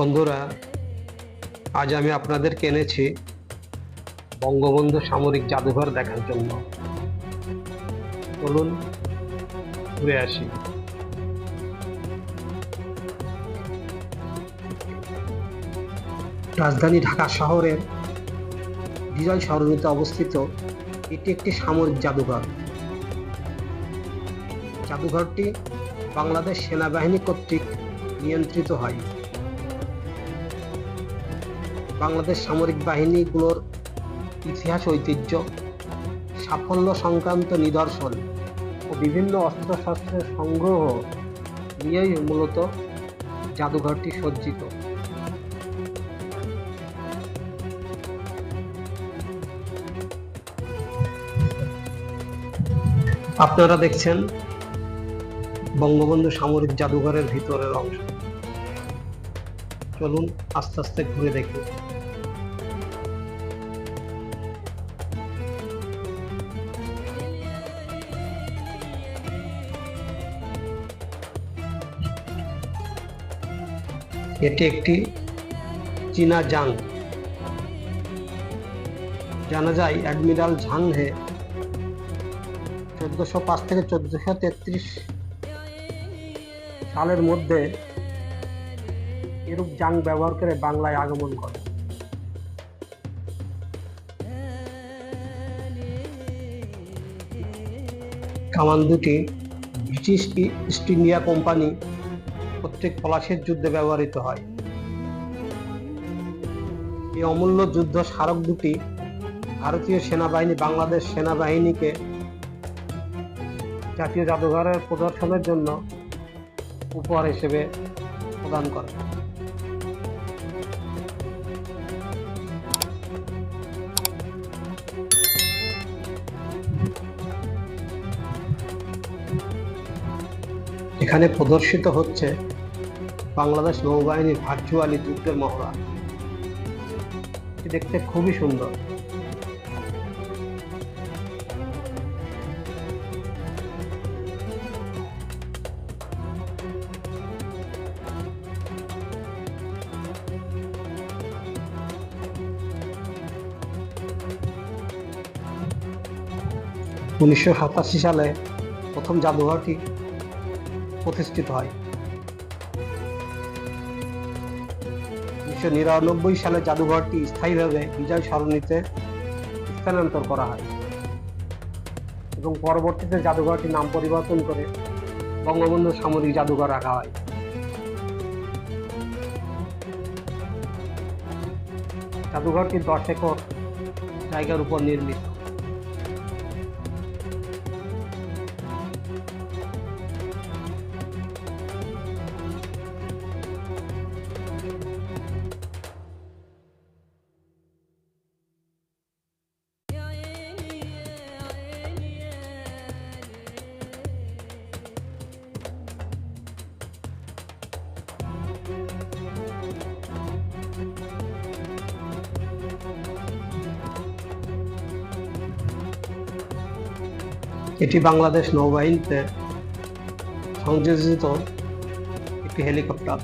বন্ধুরা, আজ আমি আপনাদেরকে এনেছি বঙ্গবন্ধু সামরিক জাদুঘর দেখার জন্য। চলুন, ঘুরে আসি। রাজধানী ঢাকা শহরের বিজয় সরণিতে অবস্থিত এটি একটি সামরিক জাদুঘর। জাদুঘরটি বাংলাদেশ সেনাবাহিনী কর্তৃক নিয়ন্ত্রিত হয়। বাংলাদেশ সামরিক বাহিনীগুলোর ইতিহাস, ঐতিহ্য, সাফল্য সংক্রান্ত নিদর্শন ও বিভিন্ন অস্ত্রশস্ত্রের সংগ্রহ নিয়েই মূলত জাদুঘরটি সজ্জিত। আপনারা দেখছেন বঙ্গবন্ধু সামরিক জাদুঘরের ভিতরের অংশ। চলুন আস্তে আস্তে ঘুরে দেখি। এটি একটি চীনা জাং। জানা যায় অ্যাডমিরাল ঝাং হে চোদ্দশো পাঁচ থেকে চোদ্দশো তেত্রিশ সালের মধ্যে এরূপ জাং ব্যবহার করে বাংলায় আগমন করে কামান দুটি ব্রিটিশ ইস্ট ইন্ডিয়া কোম্পানি কর্তৃক পলাশির যুদ্ধে ব্যবহৃত হয়। এই অমূল্য যুদ্ধ স্মারক দুটি ভারতীয় সেনাবাহিনী, বাংলাদেশ সেনাবাহিনীকে জাতীয় জাদুঘরের প্রদর্শনের জন্য উপহার হিসেবে প্রদান করে। এখানে প্রদর্শিত হচ্ছে বাংলাদেশ নৌবাহিনীর ভার্চুয়ালি যুদ্ধের মহড়া। দেখতে খুবই সুন্দর। উনিশশো সাতাশি সালে প্রথম জাদুঘরটি প্রতিষ্ঠিত হয়। উনিশশো নিরানব্বই সালে জাদুঘরটি স্থায়ীভাবে বিজয় সরণিতে স্থানান্তর করা হয় এবং পরবর্তীতে জাদুঘরটির নাম পরিবর্তন করে বঙ্গবন্ধু সামরিক জাদুঘর রাখা হয়। জাদুঘরটি দশ একর জায়গার উপর নির্মিত। এটি বাংলাদেশ নৌবাহিনীতে সংযোজিত একটি হেলিকপ্টার।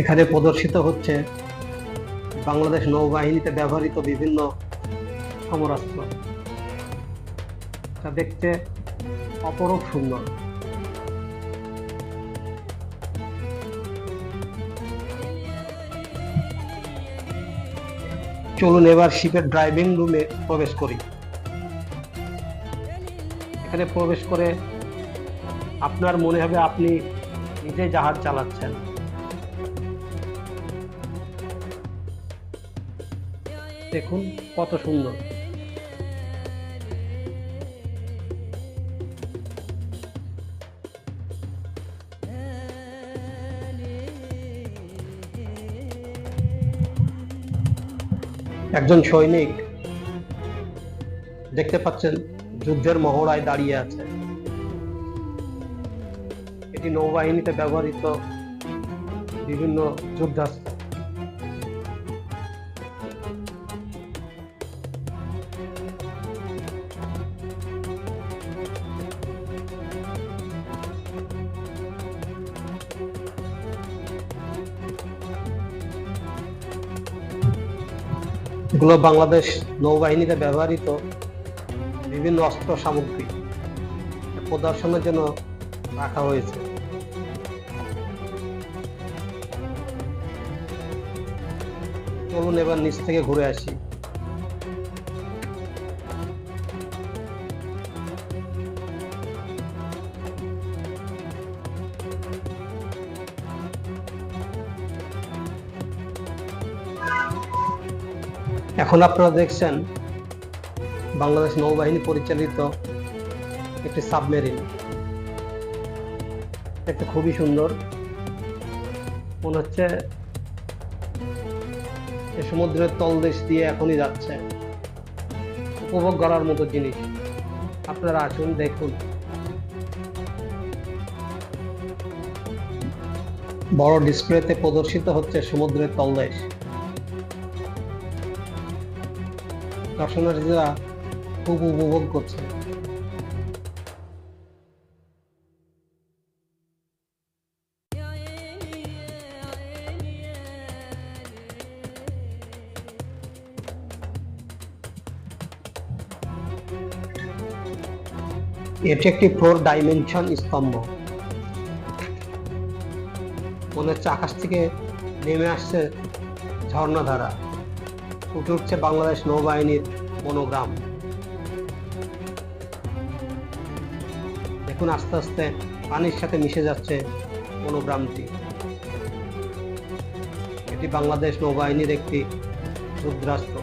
এখানে প্রদর্শিত হচ্ছে বাংলাদেশ নৌবাহিনীতে ব্যবহৃত বিভিন্ন সমরাস্ত্র। তা দেখতে অপরূপ সুন্দর। চলুন এবার শিপের ড্রাইভিং রুমে প্রবেশ করি। এখানে প্রবেশ করে আপনার মনে হবে আপনি নিজে জাহাজ চালাচ্ছেন। দেখুন কত সুন্দর। একজন সৈনিক দেখতে পাচ্ছেন যুদ্ধের মহড়ায় দাঁড়িয়ে আছে। এটি নৌবাহিনীতে ব্যবহৃত বিভিন্ন যুদ্ধাস্ত্র। এগুলো বাংলাদেশ নৌবাহিনীতে ব্যবহৃত বিভিন্ন অস্ত্র সামগ্রী প্রদর্শনের জন্য রাখা হয়েছে। চলুন এবার নিচ থেকে ঘুরে আসি। এখন আপনারা দেখছেন বাংলাদেশ নৌবাহিনী পরিচালিত একটি সাবমেরিন। দেখতে খুবই সুন্দর। মনে হচ্ছে সমুদ্রের তলদেশ দিয়ে এখনই যাচ্ছে। উপভোগ করার মতো জিনিস। আপনারা আসুন, দেখুন। বড় ডিসপ্লেতে প্রদর্শিত হচ্ছে সমুদ্রের তলদেশ। দর্শনার্থীরা খুব উপভোগ করছে। এটি একটি ফোর ডাইমেনশন স্তম্ভ। মনে হচ্ছে আকাশ থেকে নেমে আসছে ঝর্ণাধারা। উঠে উঠছে বাংলাদেশ নৌবাহিনীর মনোগ্রাম। দেখুন আস্তে আস্তে পানির সাথে মিশে যাচ্ছে মনোগ্রামটি। এটি বাংলাদেশ নৌবাহিনীর একটি রুদ্রাস্ত্র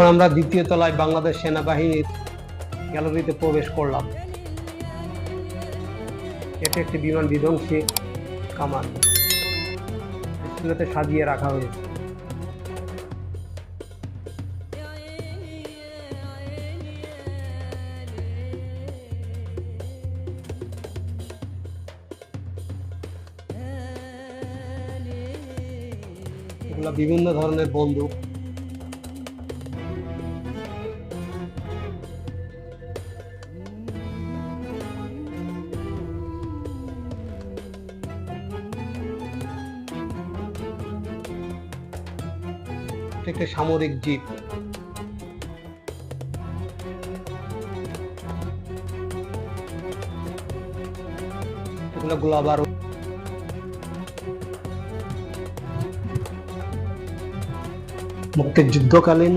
এখন আমরা দ্বিতীয় তলায় বাংলাদেশ সেনাবাহিনীর গ্যালারিতে প্রবেশ করলাম। এটি একটি বিমান বিধ্বংসী কামান। সাজিয়ে রাখা হয়েছে। বিভিন্ন ধরনের বন্দুক। একটি সামরিক এগুলো মুক্তিযুদ্ধকালীন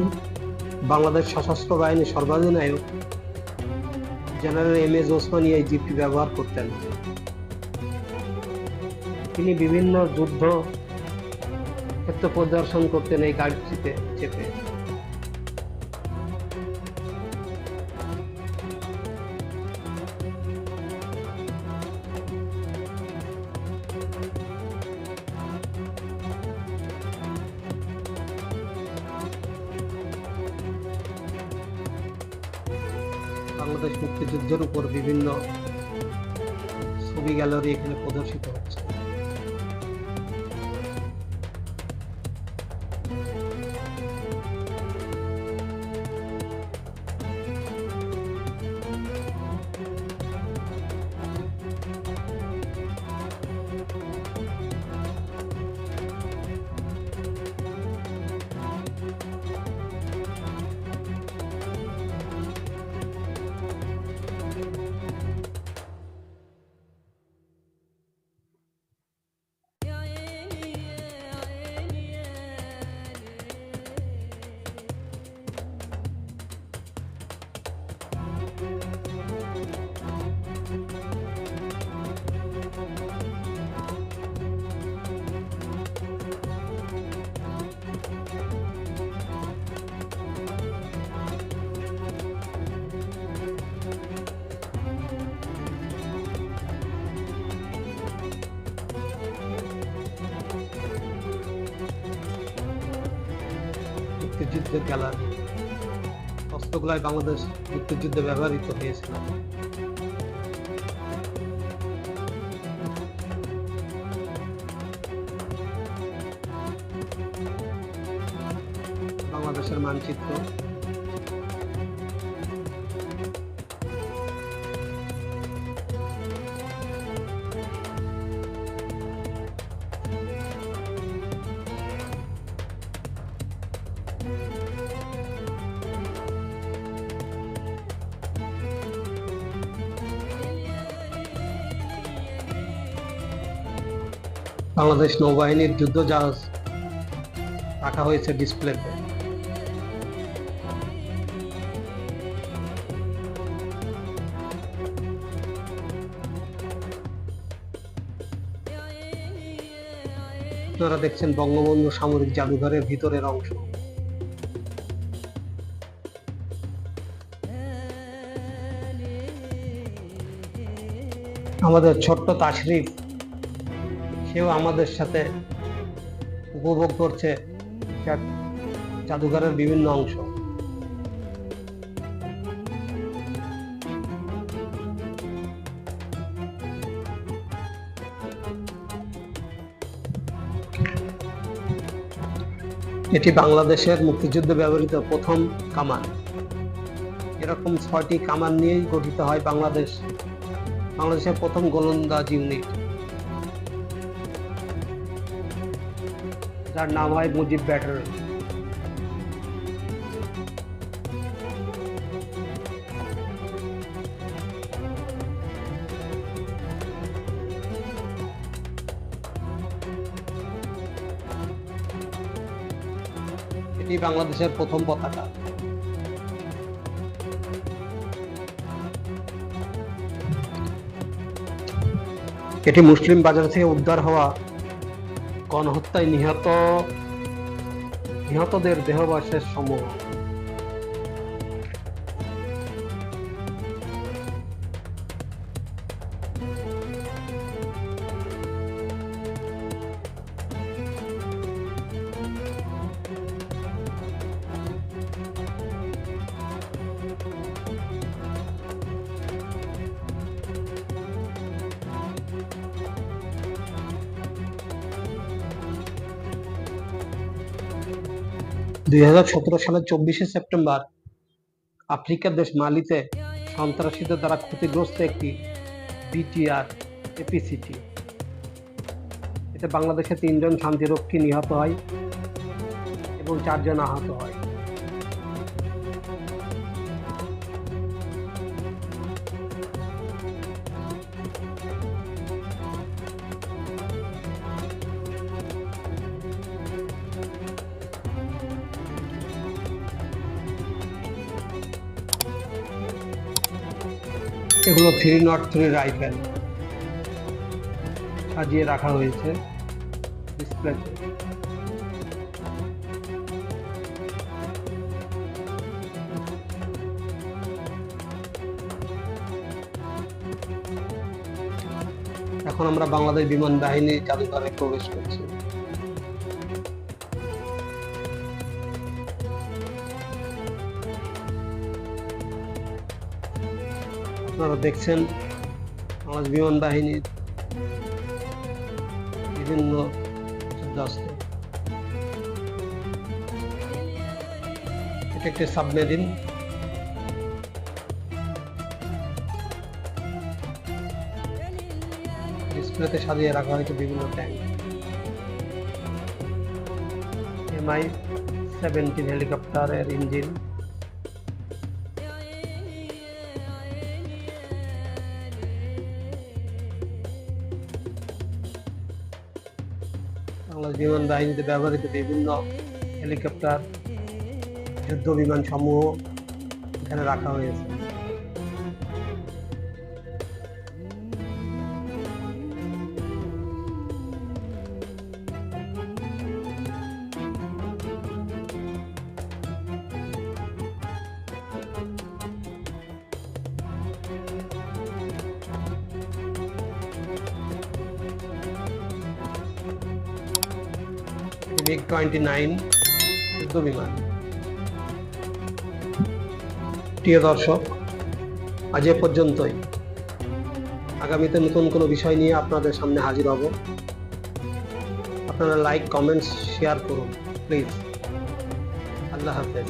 বাংলাদেশ সশস্ত্র বাহিনীর সর্বাধিনায়ক জেনারেল এম এস ওসমানী এই জিপটি ব্যবহার করতেন। তিনি বিভিন্ন যুদ্ধ ক্ষেত্র প্রদর্শন করতেন এই গাড়িটিতে, চেপে। বাংলাদেশ মুক্তিযুদ্ধের উপর বিভিন্ন ছবি গ্যালারি এখানে প্রদর্শিত হচ্ছে। মুক্তিযুদ্ধের গ্যালারি অস্ত্রগুলাই বাংলাদেশ মুক্তিযুদ্ধে ব্যবহৃত হয়েছিল। বাংলাদেশ নৌবাহিনীর যুদ্ধ জাহাজ রাখা হয়েছে ডিসপ্লেতে। আপনারা দেখছেন বঙ্গবন্ধু সামরিক জাদুঘরের ভিতরের অংশ। আমাদের ছোট্ট তাশরিফ সেও আমাদের সাথে উপভোগ করছে জাদুঘরের বিভিন্ন অংশ। এটি বাংলাদেশের মুক্তিযুদ্ধে ব্যবহৃত প্রথম কামান। এরকম ছয়টি কামান নিয়েই গঠিত হয় বাংলাদেশ। বাংলাদেশের প্রথম গোলন্দাজ ইউনিট। যার নাম হয় মুজিব ব্যাটারি। এটি বাংলাদেশের প্রথম পতাকা। এটি মুসলিম বাজার থেকে উদ্ধার হওয়া গণহত্যায় নিহত নিহতদের দেহবাসের সমূহ। দুই হাজার সতেরো সালের চব্বিশে সেপ্টেম্বর আফ্রিকার দেশ মালিতে সন্ত্রাসীদের দ্বারা ক্ষতিগ্রস্ত একটি বিটিআর এপিসিটি। এতে বাংলাদেশে তিনজন শান্তিরক্ষী নিহত হয় এবং চারজন আহত হয়। এগুলো থ্রি নট থ্রি রাইফেল সাজিয়ে রাখা হয়েছে। ডিসপ্লেতে এখন আমরা বাংলাদেশ বিমান বাহিনী জাদুঘরে প্রবেশ করছি। আপনারা দেখছেন বাংলাদেশ বিমান বাহিনীর বিভিন্ন যুদ্ধাস্ত্র এটা একটি সাবমেরিন। ডিসপ্লেতে সাজিয়ে রাখা হয়েছে বিভিন্ন ট্যাঙ্ক। এমআই সেভেন্টিন হেলিকপ্টারের ইঞ্জিন বাংলাদেশ বিমান বাহিনীতে ব্যবহৃত বিভিন্ন হেলিকপ্টার যুদ্ধ বিমান সমূহ এখানে রাখা হয়েছে। মিগ টোয়েন্টি নাইন যুদ্ধ বিমান প্রিয় দর্শক, আজ এ পর্যন্তই। আগামীতে নতুন কোনো বিষয় নিয়ে আপনাদের সামনে হাজির হব। আপনারা লাইক কমেন্টস শেয়ার করুন প্লিজ আল্লাহ হাফেজ।